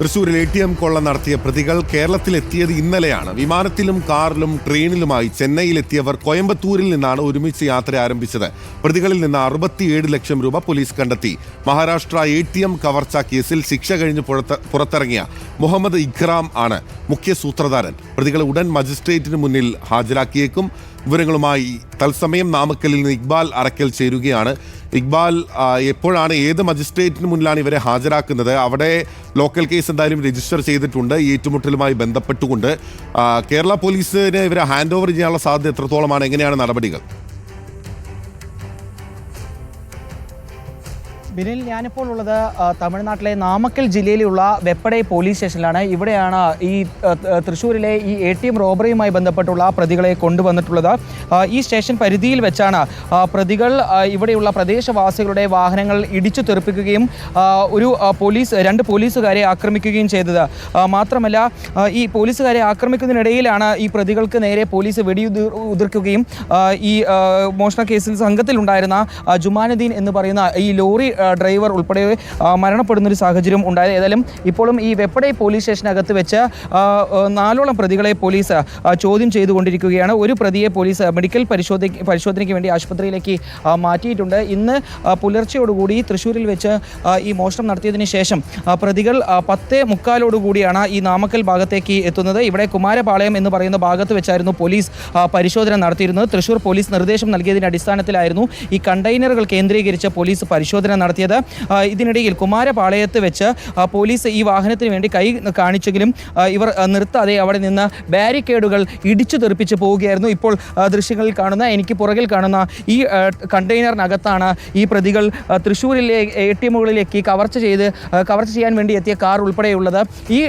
തൃശൂരിൽ A T M കൊള്ള നടത്തിയ പ്രതികൾ കേരളത്തിലെത്തിയത് ഇന്നലെയാണ്. വിമാനത്തിലും കാറിലും ട്രെയിനിലുമായി ചെന്നൈയിലെത്തിയവർ കോയമ്പത്തൂരിൽ നിന്നാണ് ഒരുമിച്ച് യാത്ര ആരംഭിച്ചത്. പ്രതികളിൽ നിന്ന് അറുപത്തിയേഴ് ലക്ഷം രൂപ പോലീസ് കണ്ടെത്തി. മഹാരാഷ്ട്ര എ ടി എം കവർച്ച കേസിൽ ശിക്ഷ കഴിഞ്ഞ് പുറത്തിറങ്ങിയ മുഹമ്മദ് ഇഖ്റാം ആണ് മുഖ്യ സൂത്രധാരൻ. പ്രതികളെ ഉടൻ മജിസ്ട്രേറ്റിന് മുന്നിൽ ഹാജരാക്കിയേക്കും. വിവരങ്ങളുമായി തത്സമയം നാമക്കലിൽ നിന്ന് ഇക്ബാൽ അറക്കൽ ചേരുകയാണ്. ഇക്ബാൽ എപ്പോഴാണ് ഏത് മജിസ്ട്രേറ്റിന് മുന്നിലാണ് ഇവരെ ഹാജരാക്കുന്നത്? അവിടെ ലോക്കൽ കേസ് എന്തായാലും രജിസ്റ്റർ ചെയ്തിട്ടുണ്ട് ഏറ്റുമുട്ടലുമായി ബന്ധപ്പെട്ടുകൊണ്ട്. കേരള പോലീസിന് ഇവരെ ഹാൻഡ് ഓവർ ചെയ്യാനുള്ള സാധ്യത എത്രത്തോളമാണ്? എങ്ങനെയാണ് നടപടികൾ? ബിനിൽ ഞാനിപ്പോൾ ഉള്ളത് തമിഴ്നാട്ടിലെ നാമക്കൽ ജില്ലയിലുള്ള വെപ്പടൈ പോലീസ് സ്റ്റേഷനിലാണ്. ഇവിടെയാണ് ഈ തൃശ്ശൂരിലെ ഈ എ ടി എം റോബറിയുമായി ബന്ധപ്പെട്ടുള്ള പ്രതികളെ കൊണ്ടുവന്നിട്ടുള്ളത്. ഈ സ്റ്റേഷൻ പരിധിയിൽ വെച്ചാണ് പ്രതികൾ ഇവിടെയുള്ള പ്രദേശവാസികളുടെ വാഹനങ്ങൾ ഇടിച്ചു തെറിപ്പിക്കുകയും ഒരു പോലീസ് രണ്ട് പോലീസുകാരെ ആക്രമിക്കുകയും ചെയ്തത്. മാത്രമല്ല ഈ പോലീസുകാരെ ആക്രമിക്കുന്നതിനിടയിലാണ് ഈ പ്രതികൾക്ക് നേരെ പോലീസ് വെടിയുതിർക്കുകയും ഈ മോഷണ കേസിൽ സംഘത്തിലുണ്ടായിരുന്ന ജുമാനുദ്ദീൻ എന്ന് പറയുന്ന ഈ ലോറി ഡ്രൈവർ ഉൾപ്പെടെ മരണപ്പെടുന്ന ഒരു സാഹചര്യം ഉണ്ടായത് ഏതായാലും ഇപ്പോഴും ഈ വെപ്പടൈ പോലീസ് സ്റ്റേഷനകത്ത് വെച്ച് നാലോളം പ്രതികളെ പോലീസ് ചോദ്യം ചെയ്തുകൊണ്ടിരിക്കുകയാണ്. ഒരു പ്രതിയെ പോലീസ് മെഡിക്കൽ പരിശോധന പരിശോധനയ്ക്ക് വേണ്ടി ആശുപത്രിയിലേക്ക് മാറ്റിയിട്ടുണ്ട്. ഇന്ന് പുലർച്ചയോടുകൂടി തൃശ്ശൂരിൽ വെച്ച് ഈ മോഷണം നടത്തിയതിന് ശേഷം പ്രതികൾ പത്ത് മുക്കാലോടുകൂടിയാണ് ഈ നാമക്കൽ ഭാഗത്തേക്ക് എത്തുന്നത്. ഇവിടെ കുമാരപാളയം എന്ന് പറയുന്ന ഭാഗത്ത് വെച്ചായിരുന്നു പോലീസ് പരിശോധന നടത്തിയിരുന്നത്. തൃശ്ശൂർ പോലീസ് നിർദ്ദേശം നൽകിയതിന്റെ അടിസ്ഥാനത്തിലായിരുന്നു ഈ കണ്ടെയ്നറുകൾ കേന്ദ്രീകരിച്ച് പോലീസ് പരിശോധന നടത്തിയത്. ഇതിനിടയിൽ കുമാരപാളയത്ത് വെച്ച് പോലീസ് ഈ വാഹനത്തിന് വേണ്ടി കൈ കാണിച്ചെങ്കിലും ഇവർ നിർത്താതെ അവിടെ നിന്ന് ബാരിക്കേഡുകൾ ഇടിച്ചു തെറിപ്പിച്ച് പോവുകയായിരുന്നു. ഇപ്പോൾ ദൃശ്യങ്ങളിൽ കാണുന്ന എനിക്ക് പുറകിൽ കാണുന്ന ഈ കണ്ടെയ്നറിനകത്താണ് ഈ പ്രതികൾ തൃശ്ശൂരിലെ എ ടി എമ്മുകളിലേക്ക് കവർച്ച ചെയ്ത് കവർച്ച ചെയ്യാൻ വേണ്ടി എത്തിയ കാർ ഉൾപ്പെടെയുള്ളത്. ഈ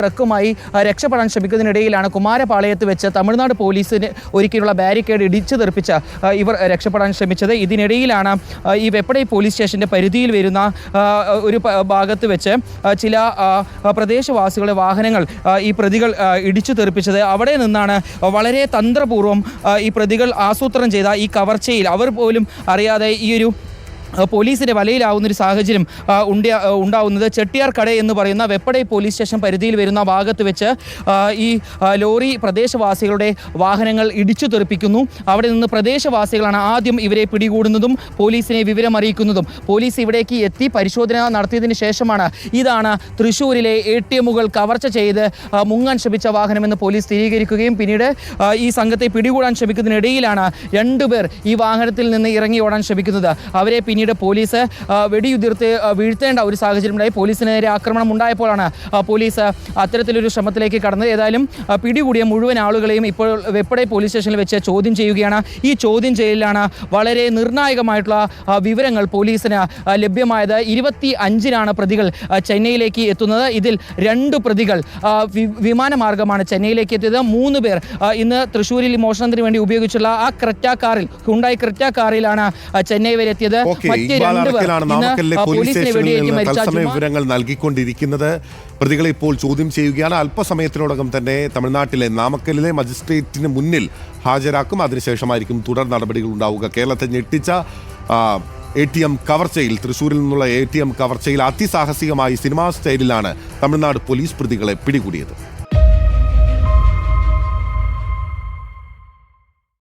ട്രക്കുമായി രക്ഷപ്പെടാൻ ശ്രമിക്കുന്നതിനിടയിലാണ് കുമാരപാളയത്ത് വെച്ച് തമിഴ്നാട് പോലീസിന് ഒരുക്കിയുള്ള ബാരിക്കേഡ് ഇടിച്ചു തെറിപ്പിച്ച് ഇവർ രക്ഷപ്പെടാൻ ശ്രമിച്ചത്. ഇതിനിടയിലാണ് ഈ വെപ്പടൈ പോലീസ് സ്റ്റേഷന്റെ സ്റ്റേഷന്റെ പരിധിയിൽ വരുന്ന ഒരു ഭാഗത്ത് വെച്ച് ചില പ്രദേശവാസികളുടെ വാഹനങ്ങൾ ഈ പ്രതികൾ ഇടിച്ചു തെറിപ്പിച്ചത് അവിടെ നിന്നാണ് വളരെ തന്ത്രപൂർവം ഈ പ്രതികൾ ആസൂത്രണം ചെയ്ത ഈ കവർച്ചയിൽ. അവർ പോലും അറിയാതെ ഈ ഒരു പോലീസിന്റെ വലയിലാവുന്ന ഒരു സാഹചര്യം ഉണ്ട- ഉണ്ടാവുന്നത്. ചെട്ടിയാർ കട എന്ന് പറയുന്ന വെപ്പടൈ പോലീസ് സ്റ്റേഷൻ പരിധിയിൽ വരുന്ന ഭാഗത്ത് വെച്ച് ഈ ലോറി പ്രദേശവാസികളുടെ വാഹനങ്ങൾ ഇടിച്ചു തെറിപ്പിക്കുന്നു. അവിടെ നിന്ന് പ്രദേശവാസികളാണ് ആദ്യം ഇവരെ പിടികൂടുന്നതും പോലീസിനെ വിവരം അറിയിക്കുന്നതും. പോലീസ് ഇവിടേക്ക് എത്തി പരിശോധന നടത്തിയതിന് ശേഷമാണ് ഇതാണ് തൃശ്ശൂരിലെ എ ടി എമ്മുകൾ കവർച്ച ചെയ്ത് മുങ്ങാൻ ശ്രമിച്ച വാഹനമെന്ന് പോലീസ് സ്ഥിരീകരിക്കുകയും പിന്നീട് ഈ സംഘത്തെ പിടികൂടാൻ ശ്രമിക്കുന്നതിനിടയിലാണ് രണ്ടുപേർ ഈ വാഹനത്തിൽ നിന്ന് ഇറങ്ങി ഓടാൻ ശ്രമിക്കുന്നത്. അവരെ പിന്നീട് പോലീസ് വെടിയുതിർത്ത് വീഴ്ത്തേണ്ട ഒരു സാഹചര്യമുണ്ടായി. പോലീസിന് നേരെ ആക്രമണം ഉണ്ടായപ്പോഴാണ് പോലീസ് അത്തരത്തിലൊരു ശ്രമത്തിലേക്ക് കടന്നത്. ഏതായാലും പിടികൂടിയ മുഴുവൻ ആളുകളെയും ഇപ്പോൾ വെപ്പടൈ പോലീസ് സ്റ്റേഷനിൽ വെച്ച് ചോദ്യം ചെയ്യുകയാണ്. ഈ ചോദ്യം ചെയ്യലിലാണ് വളരെ നിർണായകമായിട്ടുള്ള വിവരങ്ങൾ പോലീസിന് ലഭ്യമായത്. ഇരുപത്തി അഞ്ചിനാണ് പ്രതികൾ ചെന്നൈയിലേക്ക് എത്തുന്നത്. ഇതിൽ രണ്ട് പ്രതികൾ വിമാനമാർഗമാണ് ചെന്നൈയിലേക്ക് എത്തിയത്. മൂന്ന് പേർ ഇന്ന് തൃശ്ശൂരിൽ മോഷണത്തിന് വേണ്ടി ഉപയോഗിച്ചുള്ള ആ ക്രെറ്റ കാറിൽ ഹുണ്ടായി ക്രെറ്റ കാറിലാണ് ചെന്നൈ വരെ എത്തിയത്. ഇക്ബാൽ അറക്കലാണ് ഇന്ന് പോലീസ് സ്റ്റേഷനിൽ വെടിയേറ്റ് നിന്ന് തത്സമയ വിവരങ്ങൾ നൽകിക്കൊണ്ടിരിക്കുന്നത്. പ്രതികളെ ഇപ്പോൾ ചോദ്യം ചെയ്യുകയാണ്. അല്പസമയത്തിനോടകം തന്നെ തമിഴ്നാട്ടിലെ നാമക്കലിലെ മജിസ്ട്രേറ്റിന് മുന്നിൽ ഹാജരാക്കും. അതിനുശേഷമായിരിക്കും തുടർ നടപടികൾ ഉണ്ടാവുക. കേരളത്തെ ഞെട്ടിച്ച എ ടി എം കവർച്ചയിൽ തൃശ്ശൂരിൽ നിന്നുള്ള എ ടി എം കവർച്ചയിൽ അതിസാഹസികമായി സിനിമാ സ്റ്റൈലിലാണ് തമിഴ്നാട് പോലീസ് പ്രതികളെ പിടികൂടിയത്.